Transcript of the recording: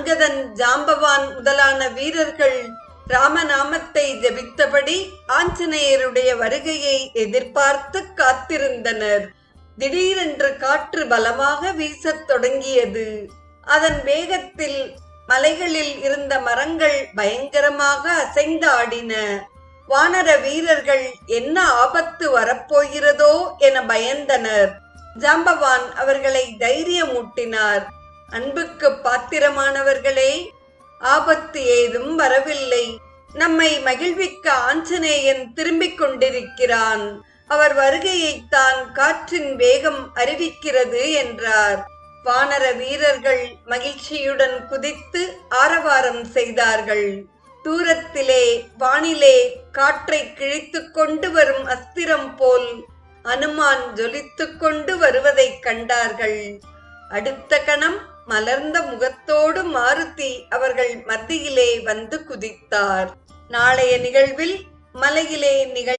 அங்கதன் ஜாம்பவான் முதலான வீரர்கள் ராமநாமத்தை ஜெபித்தபடி ஆஞ்சநேயருடைய வருகையை எதிர்பார்த்து காத்திருந்தனர். திடீரென்று காற்று பலமாக வீசத் தொடங்கியது. அதன் வேகத்தில் மலைகளில் இருந்த மரங்கள் பயங்கரமாக அசைந்து ஆடின. வானர வீரர்கள் என்ன ஆபத்து வரப்போகிறதோ என பயந்தனர். ஜாம்பவான் அவர்களை தைரியமூட்டினார். அன்புக்கு பாத்திரமானவர்களே ஆபத்து ஏதும் வரவில்லை. நம்மை மகிழ்விக்க ஆஞ்சநேயன் திரும்பிக் கொண்டிருக்கிறான். அவர் வருகையைத்தான் காற்றின் வேகம் அறிவிக்கிறது என்றார். வானர வீரர்கள் மகிழ்ச்சியுடன் குதித்து ஆரவாரம் செய்தார்கள். தூரத்திலே வானிலே காற்றை கிழித்து கொண்டு வரும் அஸ்திரம் போல் அனுமான் ஜொலித்து கொண்டு வருவதைக் கண்டார்கள். அடுத்த கணம் மலர்ந்த முகத்தோடு மாருதி அவர்கள் மத்தியிலே வந்து குதித்தார். நாளைய நிகழ்வில் மலையிலே நிகழ்